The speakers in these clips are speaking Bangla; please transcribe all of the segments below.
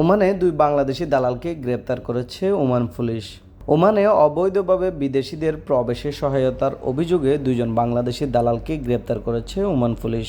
ওমানে দুই বাংলাদেশি দালালকে গ্রেপ্তার করেছে ওমান পুলিশ। ওমানে অবৈধভাবে বিদেশিদের প্রবেশে সহায়তার অভিযোগে দুজন বাংলাদেশি দালালকে গ্রেপ্তার করেছে ওমান পুলিশ।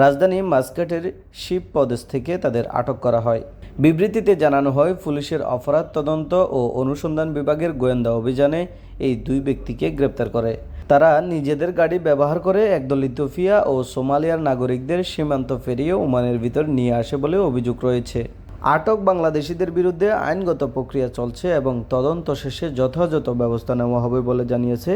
রাজধানী মাস্কাটের শিব প্রদেশ থেকে তাদের আটক করা হয়। বিবৃতিতে জানানো হয়, পুলিশের অপরাধ তদন্ত ও অনুসন্ধান বিভাগের গোয়েন্দা অভিযানে এই দুই ব্যক্তিকে গ্রেপ্তার করে। তারা নিজেদের গাড়ি ব্যবহার করে একদল ইথিওপিয়া ও সোমালিয়ার নাগরিকদের সীমান্ত পেরিয়ে ওমানের ভিতর নিয়ে আসে বলে অভিযোগ রয়েছে। আটক বাংলাদেশিদের বিরুদ্ধে আইনগত প্রক্রিয়া চলছে এবং তদন্ত শেষে যথাযথ ব্যবস্থা নেওয়া হবে বলে জানিয়েছে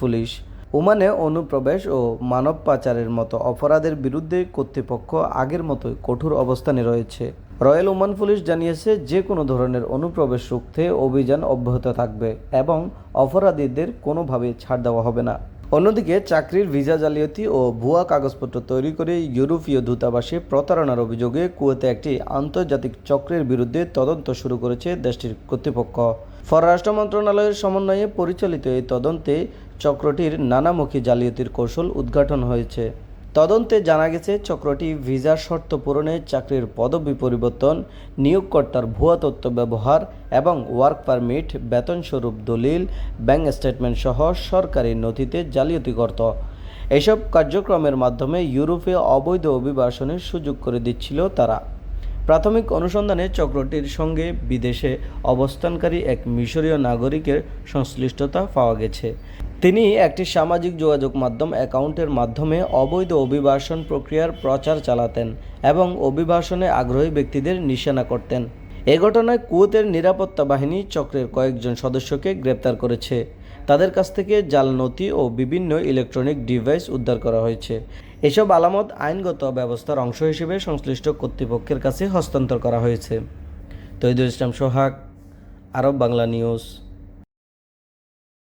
পুলিশ। ওমানে অনুপ্রবেশ ও মানব পাচারের মতো অপরাধের বিরুদ্ধে কর্তৃপক্ষ আগের মতোই কঠোর অবস্থানে রয়েছে। রয়্যাল ওমান পুলিশ জানিয়েছে যে কোনো ধরনের অনুপ্রবেশ রুখতে অভিযান অব্যাহত থাকবে এবং অপরাধীদের কোনোভাবে ছাড় দেওয়া হবে না। অন্যদিকে চাকরির ভিসা জালিয়াতি ও ভুয়া কাগজপত্র তৈরি করে ইউরোপীয় দূতাবাসে প্রতারণার অভিযোগে কুয়েতে একটি আন্তর্জাতিক চক্রের বিরুদ্ধে তদন্ত শুরু করেছে দেশটির কর্তৃপক্ষ। পররাষ্ট্র মন্ত্রণালয়ের সমন্বয়ে পরিচালিত এই তদন্তে চক্রটির নানামুখী জালিয়াতির কৌশল উদ্ঘাটন হয়েছে। তদন্তে জানা গেছে, চক্রটি ভিসার শর্ত পূরণে চাকরির পদবি পরিবর্তন, নিয়োগকর্তার ভুয়া তথ্য ব্যবহার এবং ওয়ার্ক পারমিট বেতন স্বরূপ দলিল, ব্যাংক স্টেটমেন্ট সহ সরকারি নথিতে জালিয়াতি করত এসব কার্যক্রমের মাধ্যমে ইউরোপে অবৈধ অভিবাসনের সুযোগ করে দিচ্ছিল তারা। প্রাথমিক অনুসন্ধানে চক্রটির সঙ্গে বিদেশে অবস্থানকারী এক মিশরীয় নাগরিকের সংশ্লিষ্টতা পাওয়া গেছে। তিনি একটি সামাজিক যোগাযোগ মাধ্যম অ্যাকাউন্টের মাধ্যমে অবৈধ অভিবাসন প্রক্রিয়ার প্রচার চালাতেন এবং অভিবাসনে আগ্রহী ব্যক্তিদের নিশানা করতেন। এ ঘটনায় কুয়েতের নিরাপত্তা বাহিনী চক্রের কয়েকজন সদস্যকে গ্রেপ্তার করেছে। তাদের কাছ থেকে জাল নথি ও বিভিন্ন ইলেকট্রনিক ডিভাইস উদ্ধার করা হয়েছে। এসব আলামত আইনগত ব্যবস্থার অংশ হিসেবে সংশ্লিষ্ট কর্তৃপক্ষের কাছে হস্তান্তর করা হয়েছে। Toidul Islam Sohag, Arab Bangla news.